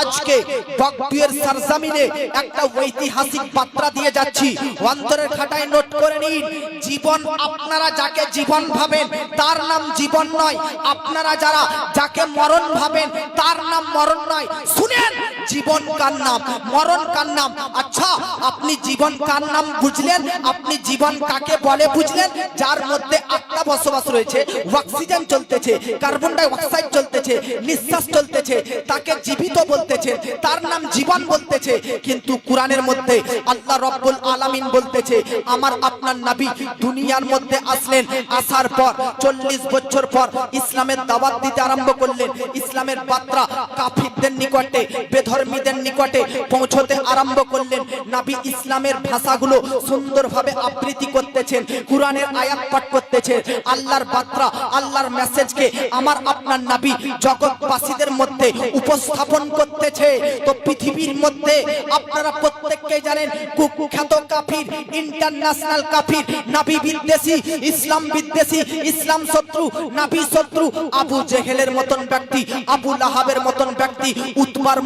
আজকে বকটুয়ের সরজমিনে একটা ঐতিহাসিক বার্তা দিয়ে যাচ্ছি। অন্তরের খাটায় নোট করে নিন। জীবন আপনারা যাকে জীবন ভাবেন, তার নাম জীবন নয়। আপনারা যারা যাকে মরণ ভাবেন, তার নাম মরণ নয়। শুনেন, জীবন কার নাম, মরণ কার নাম আচ্ছা আপনি জীবন কার নাম বুঝলেন? আপনি জীবন কাকে বলে বুঝলেন? যার মধ্যে আত্মা বসবাস রয়েছে। অক্সিজেন চলতেছে, কার্বন ডাই অক্সাইড চলতেছে, নিঃশ্বাস চলতেছে, তাকে জীবিত বলতেছে, তার নাম জীবন বলতেছে। কিন্তু কোরআনের মধ্যে আল্লাহ রব্বুল আলামিন বলতেছে, আমার আপনার নবী দুনিয়ার মধ্যে আসলেন, আসার পর চল্লিশ বছর পর ইসলামের দাওয়াত দিতে আরম্ভ করলেন। ইসলামের বার্তা কাফিরদের নিকটে, বেধর্মীদের নিকটে পৌঁছতে আরম্ভ করলেন। নবী ইসলামের ভাষাগুলো সুন্দরভাবে আবৃত্তি করতেছেন, কোরআনের আয়াত পাঠ করতেছেন। আল্লাহর বার্তা, আল্লাহর মেসেজকে আমার আপনার নাবি জগৎবাসীদের মধ্যে উপস্থাপন করতেছে। তো পৃথিবীর মধ্যে আপনারা প্রত্যেককে জানেন কুখ্যাত কাফির ইন্টারন্যাশনাল কাফির, নাবি বিদ্বেষী, ইসলাম বিদ্বেষী, ইসলাম শত্রু, নাবি শত্রু, আবু জেহেলের মতন ব্যক্তি, আবু লাহাবের মতন ব্যক্তি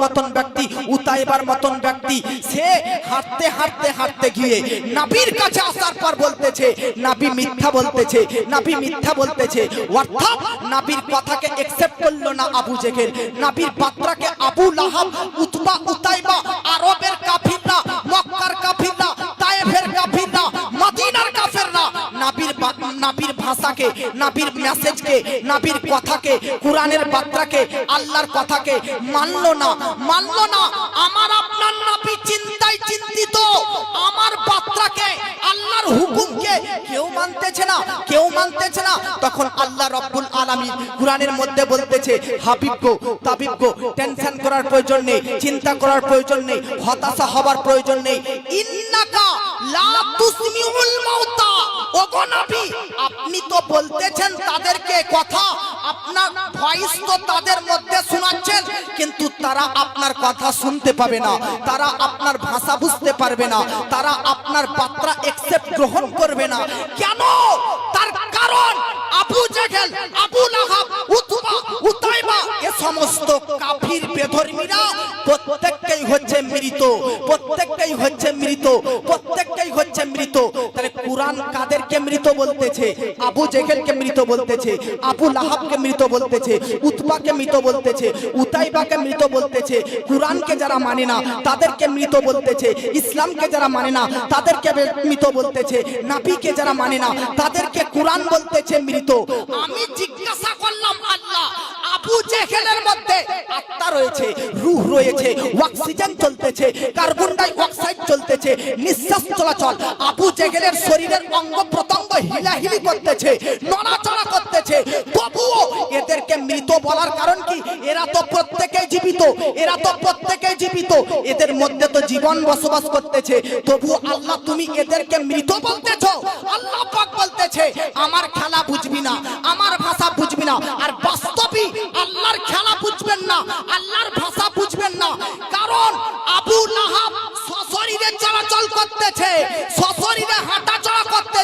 মতন ব্যক্তি, উতাইবার মতন ব্যক্তি, সে হাঁটতে হাঁটতে হাঁটতে গিয়ে নাবির কাছে আসার পর বলতেছে, নাবি মিথ্যা বলতেছে, নাবি মিথ্যা বলতেছে। অর্থাৎ নাবির কথাকে একসেপ্ট করল না আবু জেহেল, নাবির পাত্রাকে আবু লাহাব, উতবা, উতাইবা, আরবের কাফিররা মক্কার কাফিররা তায়েফের কাফেররা নাবির ভাষাকে, নাবির মেসেজকে নাবির কথাকে, কোরআনের বার্তাকে, আল্লাহর কথাকে মানলো না মানলো না। আমার আপনার নাবি চিন্তায় চিন্তিত। আমার বার্তাকে, আল্লাহর হুকুমকে কেউ মানতেছে না, কেউ মানতেছে না। তখন আল্লাহ রব্বুল আলামিন কোরআনের মধ্যে বলতেছে, হাবিব গো, তাবিব গো টেনশন করার প্রয়োজন নেই, চিন্তা করার প্রয়োজন নেই, হতাশা হবার প্রয়োজন নেই। ইন্নাকা লা তুসমিউল মাউতা। আপনি তো বলতেছেন তাদেরকে কথা, আপনার ভয়েস তো তাদের মধ্যে শোনাচ্ছেন, কিন্তু তারা আপনার কথা শুনতে পাবে না, তারা আপনার ভাষা বুঝতে পারবে না, তারা আপনার বার্তা একসেপ্ট গ্রহণ করবে না। কেন? তার কারণ আবু জেহেল, আবু লাহাব, উতবা, উতাইবা, এ সমস্ত কাফির বেধর্মীরা প্রত্যেককেই হচ্ছে মৃত, প্রত্যেককেই হচ্ছে মৃত, প্রত্যেককেই হচ্ছে মৃত। তাহলে কোরআন কাদেরকে মৃত বলতেছে? আবু জেহেলকে মৃত বলতেছে? আবু লাহাবকে মৃত বলতেছে? উতবাকে মৃত বলতেছে? উতাইবাকে মৃত বলতেছে? কোরআনকে যারা মানে না, তাদেরকে মৃত বলতেছে? ইসলামকে যারা মানে না, তাদেরকে মৃত বলতেছে? নাবিকে যারা মানে না, তাদেরকে কোরআন বলতেছে মৃত। আমি জিজ্ঞাসা করলাম, আল্লাহ এদেরকে মৃত বলার কারণ কি? এরা তো প্রত্যেকেই জীবিত, এরা তো প্রত্যেকেই জীবিত। এদের মধ্যে তো জীবন বসবাস করতেছে। তবু আল্লাহ, তুমি এদেরকে মৃত বলতেছ? আল্লাহ বলতেছে, আমার খেলা বুঝবি না, আমার ভাষা বুঝবি না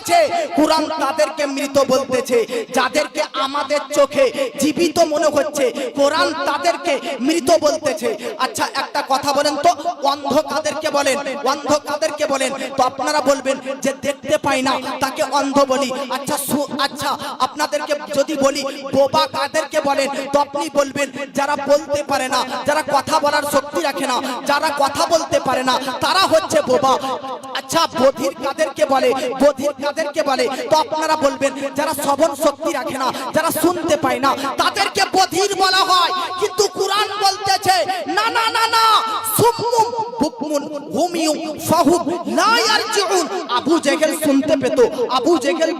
করতেছে কোরআন তাদেরকে মৃত বলতেছে, যাদেরকে আমাদের চোখে জীবিত মনে হচ্ছে, কোরআন তাদেরকে মৃত বলতেছে। আচ্ছা একটা কথা বলেন তো, অন্ধ কাদেরকে বলেন, অন্ধ কাদেরকে বলেন, তো আপনারা বলবেন যে দেখতে পাই না, তাকে অন্ধ বলি। আচ্ছা আচ্ছা আপনাদেরকে যদি বলি, বোবা কাদেরকে বলেন, তো আপনি বলবেন, যারা বলতে পারে না, যারা কথা বলার শক্তি রাখে না, যারা কথা বলতে পারে না, তারা হচ্ছে বোবা। আচ্ছা বধির কাদেরকে বলে, বধির কাদেরকে বলে, তো আপনারা বলবেন, যারা শ্রবণ শক্তি রাখে না, যারা শুনতে পায় না, তাদেরকে বধির বলা হয়। কিন্তু কোরআন বলতেছে, না না না না, সুম্মুম, বুকমুন, হুমিয়ুম, ফাহুম আবু জেহেল শুনতে পেত, আবু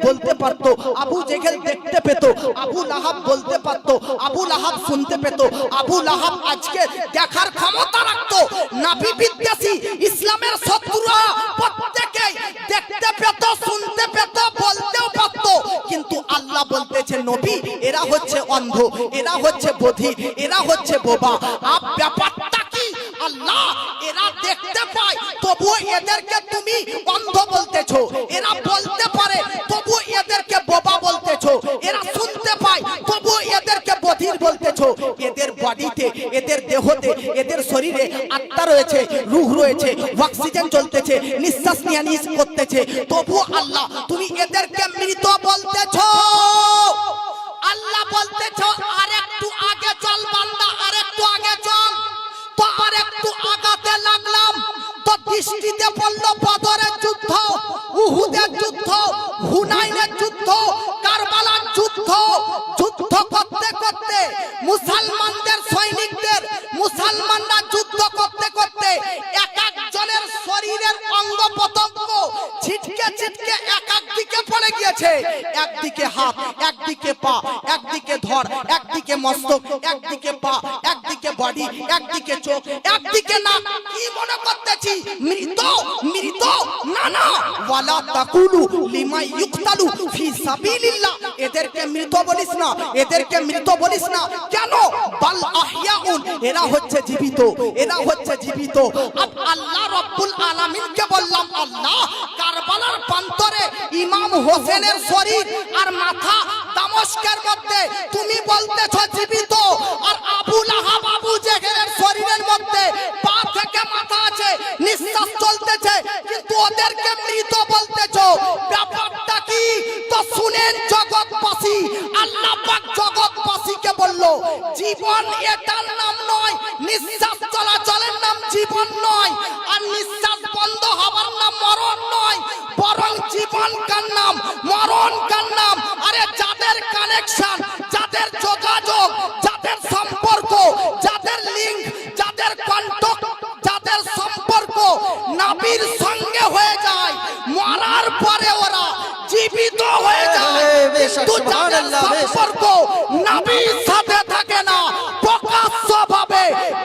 বলতে পারত, আবু দেখতে পেত, আবু লাহাব বলতে পারত, আবু লাহাব শুনতে পেত, আবু লাহাব আজকে দেখার ক্ষমতা রাখতো। বিদ্বেষী, ইসলামের শত্রুরা প্রত্যেকেই দেখতে পেত, শুনতে পেত, বলতেও পারত। কিন্তু আল্লাহ বলতেছে, নবী, এরা হচ্ছে অন্ধ, এরা হচ্ছে বধির, এরা হচ্ছে বোবা। আপ ব্যাপারটা কি আল্লাহ এরা দেখতে পায় তবুও এদেরকে তুমি অন্ধ বলতেছো। এরা বলতে পারে, তবুও এদেরকে বোবা বলতেছো। এরা শুনতে পায়, তবুও এদেরকে বধির বলতেছো। এদের বডি মাঠে এদের দেহতে, এদের শরীরে আত্মা রয়েছে, রুহ রয়েছে, অক্সিজেন চলতেছে, নিঃশ্বাস নিয়ে নিঃ করতেছে। তবু আল্লাহ, তুমি এদেরকে মৃত বলতেছ। আল্লাহ বলতেছ তো দৃষ্টিতে পড়ল বদরের যুদ্ধ, উহুদের যুদ্ধ, হুনাইনের যুদ্ধ, কারবালার যুদ্ধ যুদ্ধ করতে করতে, মুসলমানদের সৈনিকদের, মুসলমানরা যুদ্ধ করতে করতে এক একজনের শরীরের অঙ্গ প্রত্যঙ্গ ছিটকে ছিটকে এক এক দিকে পড়ে গিয়েছে। একদিকে হাত, একদিকে পা, একদিকে ধর, একদিকে মস্তক, একদিকে পা, একদিকে বডি একদিকে চোখ মৃত ওয়ালা তাকুলু লিমা ফি সাবিলিল্লাহ। এদেরকে মৃত বলিস না, এদেরকে মৃত বলিস না। কেন? বাল আহইয়াউন, এরা হচ্ছে জীবিত, এরা হচ্ছে জীবিত। আল্লাহ রব্বুল আলামিনকে বললাম, আল্লাহ, কারবালার প্রান্তরে ইমাম হোসেনের শরীর আর মাথা দামস্কের মধ্যে। তুমি বলতেছ জীবিত জগৎবাসী আল্লাহ পাক জগৎবাসীকে বলল, জীবন এটার নাম নয়, নিঃশ্বাস চলাচলের নাম জীবন নয়, আর নিঃশ্বাস বন্ধ হবার নাম মরণ নয়, বরং জীবন কার নাম, মরণ কার নাম সম্পর্ক নাবির সাথে থাকে না প্রকাশ্যভাবে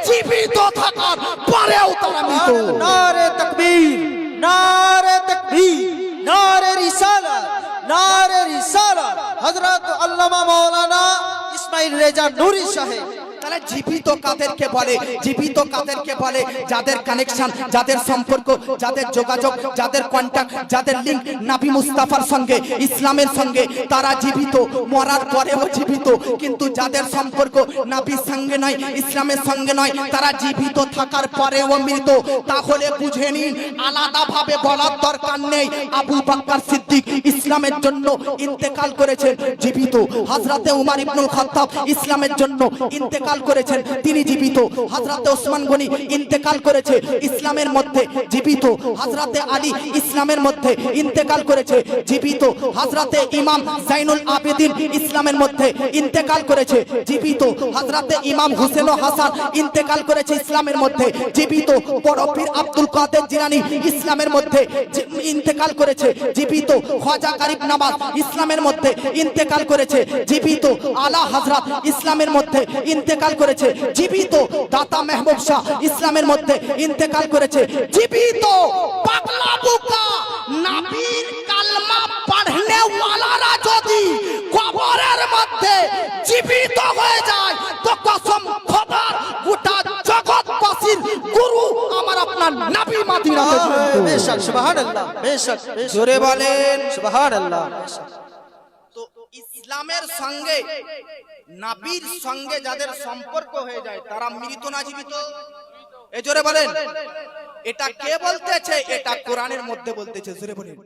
জীবিত থাকার পরেও তারা মৃত। নারে তাকবীর নারে তাকবীর, নারে রিসালাত নারে রিসালাত। হযরত আল্লামা মাওলানা ইসমাইল রেজা নুরি সাহেব। তাহলে জীবিত কাদেরকে বলে, জীবিত কাদেরকে বলে যাদের কানেকশন যাদের সম্পর্ক, যাদের যোগাযোগ, যাদের কন্টাক্ট যাদের লিঙ্ক নাবি মুস্তাফার সঙ্গে, ইসলামের সঙ্গে, তারা জীবিত, মরার পরেও জীবিত। কিন্তু যাদের সম্পর্ক নাবির সঙ্গে নয়, ইসলামের সঙ্গে নয়, তারা জীবিত থাকার পরেও মৃত। তাহলে বুঝে নিন, আলাদাভাবে বলার দরকার নেই। আবু বাক্কার সিদ্দিক ইসলামের জন্য ইন্তেকাল করেছেন, জীবিত। হযরতে উমার ইবনুল ইসলামের জন্য ইন্তেকাল করেছেন, তিনি জীবিত। হযরতে ওসমান গনি ইন্তেকাল করেছে, ইসলামের মধ্যে জীবিত। হযরতে আলী ইসলামের মধ্যে ইন্তেকাল করেছে, জীবিত। হযরতে ইমাম জাইনুল আবেদিন ইসলামের মধ্যে ইন্তেকাল করেছে, জীবিত। হযরতে ইমাম হুসেন হাসান ইন্তেকাল করেছে, ইসলামের মধ্যে জীবিত। বড় পীর আব্দুল কাদের জিলানী ইসলামের মধ্যে ইন্তেকাল করেছে, জীবিত। খাজা গরিব নওয়াজ ইসলামের মধ্যে ইন্তেকাল করেছে, জীবিত। আলা হাজরাত ইসলামের মধ্যে ইন্তেকাল করেছে জীবিত দাতা মেহবুব শাহ ইসলামের মধ্যে ইন্তেকাল করেছে জীবিত পাগলা বুকা নবীর কালমা পড়নে ওয়ালারা যদি কবরের মধ্যে জীবিত হয়ে যায় তো কসম খোদার গোটা জগৎবাসীর গুরু আমার আপনার নবী মাদিনা বেশক সুবহানাল্লাহ বেশক জোরে বলেন সুবহানাল্লাহ ইসলামের সঙ্গে, নাবির সঙ্গে যাদের সম্পর্ক হয়ে যায়, তারা মৃত না জীবিত? এ বলেন। এটা কে বলতেছে? এটা কোরআনের মধ্যে বলতেছে, জোরে বলেন।